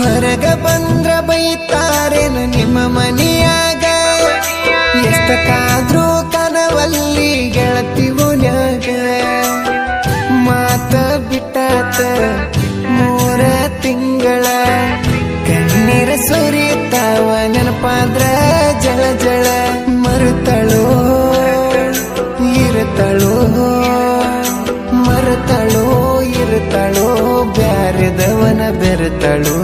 ಹೊರಗ ಬಂದ್ರ ಬೈತಾರೇನು ನಿಮ್ಮ ಮನೆಯಾಗ? ಎಷ್ಟಕ್ಕಾದ್ರೂ ಕನವಲ್ಲಿ ಗೆಳತಿ ಗೆಳತಿವುನ್ಯಾಗ ಮಾತ ಬಿಟ್ಟಾತ ಬೆರೆತಳೋ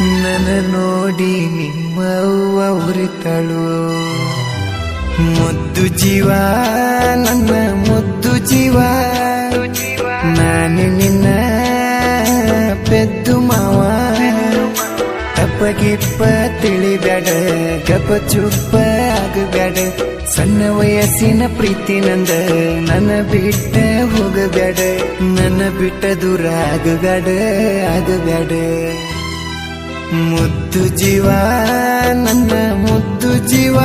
ನನ್ನ ನೋಡಿ ನಿಮ್ಮ ಅವ್ವ ಉರಿತಳು. ಮುದ್ದು ಜೀವ, ನನ್ನ ಮುದ್ದು ಜೀವ. ನಾನು ನಿನ್ನ ಪೆದ್ದು ಮಾವ. ತಪ್ಪಗಿಪ್ಪ ತಿಳಿಬ್ಯಾಡ ಗಪ ಚುಪ್ಪ ಆಗಬ್ಯಾಡ. ಸಣ್ಣ ವಯಸ್ಸಿನ ಪ್ರೀತಿ ನಂದ ನನ್ನ ಬಿಟ್ಟ ಹೋಗಬೇಡ, ನನ್ನ ಬಿಟ್ಟ ದೂರ ಆಗಬೇಡ ಆಗಬೇಡ. ಮುದ್ದು ಜೀವ, ನನ್ನ ಮುದ್ದು ಜೀವ.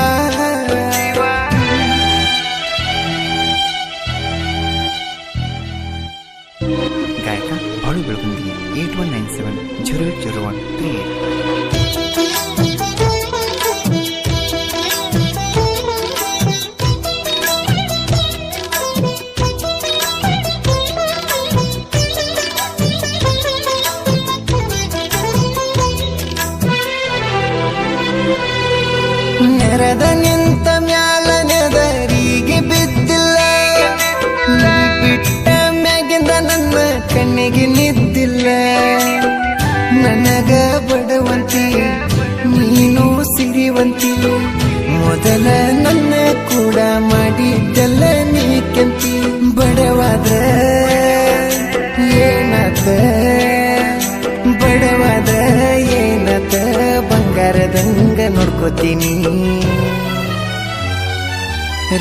ನೋಡ್ಕೋತೀನಿ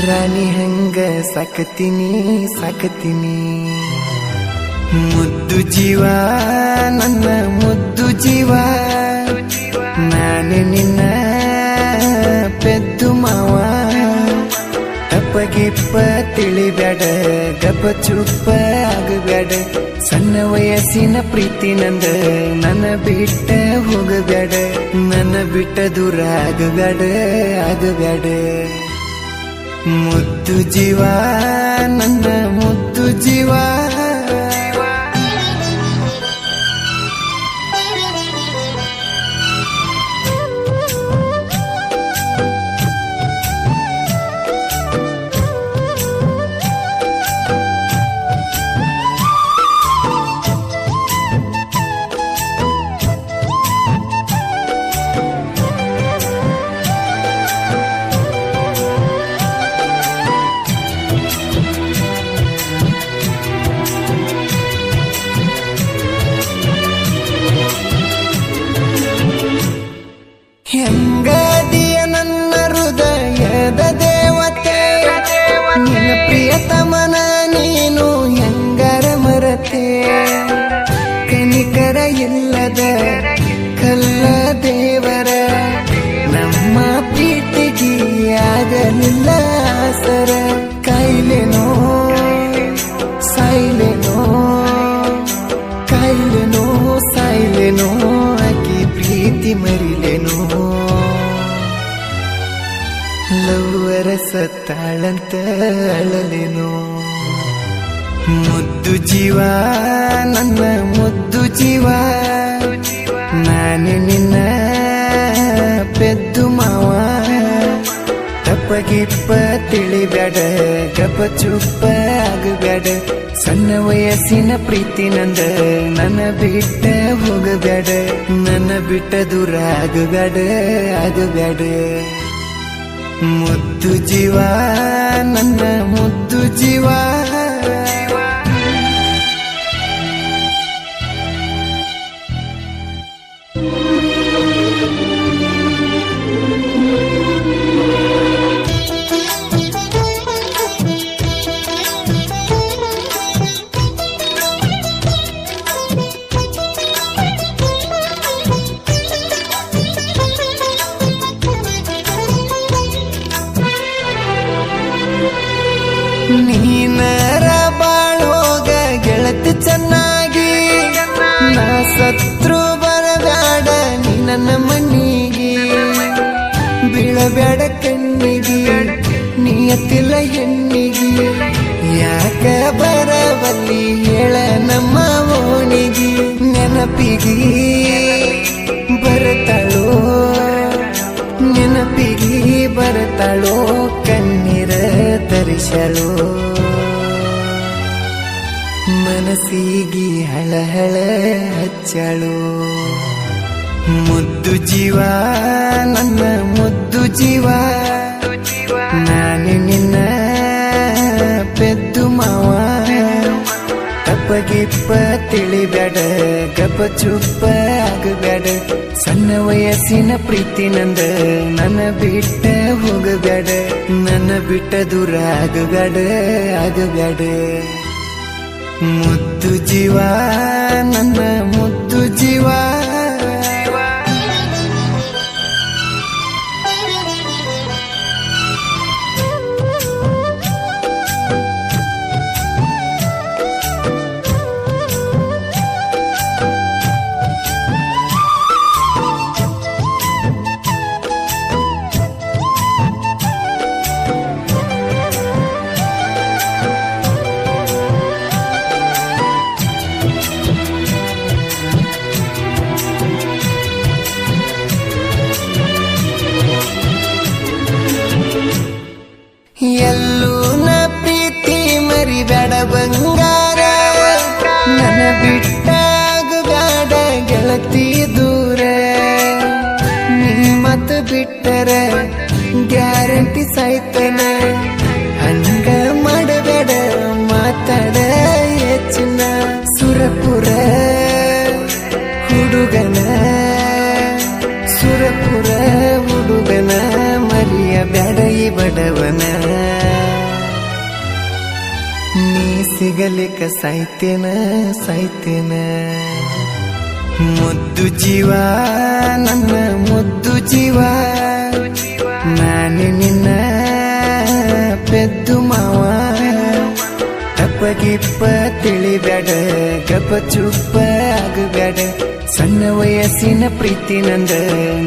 ರಾಣಿ ಹಂಗ ಸಾಕತೀನಿ ಸಾಕತೀನಿ. ಮುದ್ದು ಜೀವ ನನ್ನ ಮುದ್ದು ಜೀವ. ನಾನು ನಿನ್ನ ತಪ್ಪಗಿಪ್ಪ ತಿಳಿಬೇಡ ಗಪ ಚುಪ್ಪ ಆಗಬೇಡ ಸಣ್ಣ ವಯಸ್ಸಿನ ಪ್ರೀತಿ ನಂದ ನನ್ನ ಬಿಟ್ಟ ಹೋಗಬೇಡ ನನ್ನ ಬಿಟ್ಟ ದೂರ ಆಗಬೇಡ ಆಗಬ್ಯಾಡ. ಮುದ್ದು ಜೀವ, ನನ್ನ ಮುದ್ದು ಜೀವ. ನಿನ್ನ ಪ್ರಿಯತಮನ ನೀನು ಸತ್ತಾಳಂತ ಅಳಲೆನೋ. ಮುದ್ದು ಜೀವ, ನನ್ನ ಮುದ್ದು ಜೀವ. ನಾನು ನಿನ್ನ ಪೆದ್ದು ಮಾವ. ತಪ್ಪಗಿಪ್ಪ ತಿಳಿಬೇಡ, ಗಪ ಚುಪ್ಪ ಆಗಬೇಡ. ಸಣ್ಣ ವಯಸ್ಸಿನ ಪ್ರೀತಿ ನಂದ, ನನ್ನ ಬಿಟ್ಟ ಹೋಗಬೇಡ. ನನ್ನ ಬಿಟ್ಟ ದೂರ ಆಗಬೇಡ ಆಗಬ್ಯಾಡ ಮುದ್ದು ಜೀವ ನನ್ನ ಮುದ್ದು ಜೀವ. ನೀನರ ಬಾಳೋಗ ಗೆಳತಿ ಚೆನ್ನಾಗಿ. ನಾ ಸತ್ರು ಬರಬೇಡ ನೀ ನನ್ನ ಮಣ್ಣಿಗೆ. ಬೀಳಬೇಡ ಕಣ್ಣಿಗೆ, ನೀ ಎತ್ತಿಲ್ಲ ಹೆಣ್ಣಿಗೆ. ಯಾಕ ಬರಬಲ್ಲಿ ಹೇಳ ನಮ್ಮ ಓಣಿಗೆ ನೆನಪಿಗೆ. ತರಿಸಲೋ ಮನಸ್ಸಿಗೆ ಹಳಹಳ ಹಚ್ಚಳು ಮುದ್ದು ಜೀವ ನನ್ನ ಮುದ್ದು ಜೀವ. ನಾನು ನಿನ್ನ ಪೆದ್ದು ಮಾವ. ತಪ್ಪಗಿಪ್ಪ ತಿಳಿಬೇಡ ಗಪ ಚುಪ್ಪ ಆಗಬೇಡ ಸಣ್ಣ ವಯಸ್ಸಿನ ಪ್ರೀತಿ ನಂದ ನನ್ನ ಬಿಟ್ಟ ಹೋಗಬೇಡ ನನ್ನ ಬಿಟ್ಟ ದೂರ ಆಗಬೇಡ ಆಗಬೇಡ ಮುದ್ದು ಜೀವ, ನನ್ನ ಮುದ್ದು ಜೀವ. ಮತ್ ಬಿಟ್ಟರ ಗ್ಯಾರಂಟಿ ಸಾಯ್ತನ ಹಂಗ ಮಾಡಬೇಡ ಮಾತಾಡ ಹೆಚ್ಚಿನ ಸುರಪುರ ಹುಡುಗನ ಸುರಪುರ ಹುಡುಗನ ಮರಿಯ ಬ್ಯಾಡಯಿ ಬಡವನ ನೀ ಸಿಗಲಿಕ್ಕ ಸಾಯ್ತೇನ ಸಾಯ್ತೇನ ಮುದ್ದು ಜೀವ, ನನ್ನ ಮುದ್ದು ಜೀವ. ನಾನು ನಿನ್ನ ಪೆದ್ದು ಮಾವ. ತಪ್ಪಗಿಪ್ಪ ತಿಳಿಬೇಡ ಗಪ ಚುಪ್ಪ ಆಗಬೇಡ ಸಣ್ಣ ವಯಸ್ಸಿನ ಪ್ರೀತಿ ನಂದ,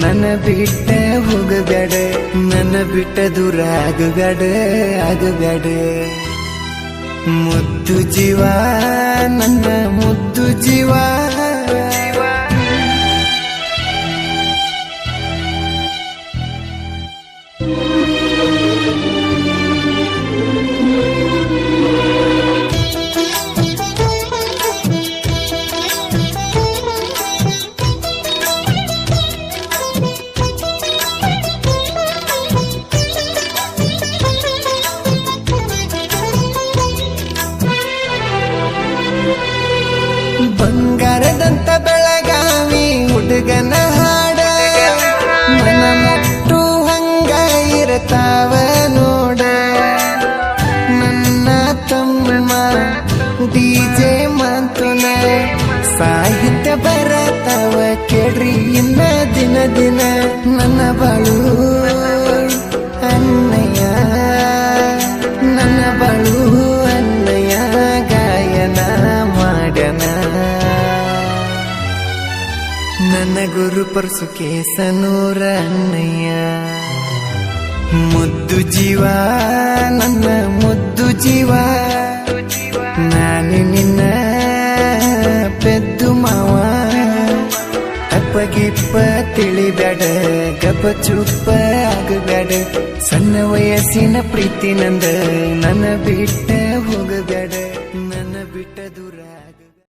ನನ್ನ ಬಿಟ್ಟ ಹೋಗಬೇಡ ನನ್ನ ಬಿಟ್ಟ ದೂರ ಆಗಬೇಡ ಆಗಬೇಡ ಮುದ್ದು ಜೀವ, ನನ್ನ ಮುದ್ದು ಜೀವ. ಇರತಾವ ನೋಡ. ನನ್ನ ತಮ್ಮ ಡಿಜೆ ಮಾತುನ. ಸಾಹಿತ್ಯ ಬರತಾವ ಕೇಳ್ರಿ ಇನ್ನ ದಿನ ದಿನ ನನ್ನ ಬಾಳು. ಅಣ್ಣಯ್ಯ, ನನ್ನ ಬಾಳು. ಅನ್ನಯ್ಯ ಗಾಯನ ಮಾಡ್ಯನ. ನನ್ನ ಗುರು ಪರಸು ಕೇಸನೂರ ಮುದ್ದು ಜೀವ, ನನ್ನ ಮುದ್ದು ಜೀವ. ನಾನು ನಿನ್ನ ಪೆದ್ದು ಮಾವ. ತಪ್ಪಗಿಪ್ಪ ತಿಳಿಬೇಡ ಗಪ್ಪ ಚುಪ್ಪ ಆಗಬೇಡ ಸಣ್ಣ ವಯಸ್ಸಿನ ಪ್ರೀತಿ ನಂದ, ನನ್ನ ಬಿಟ್ಟ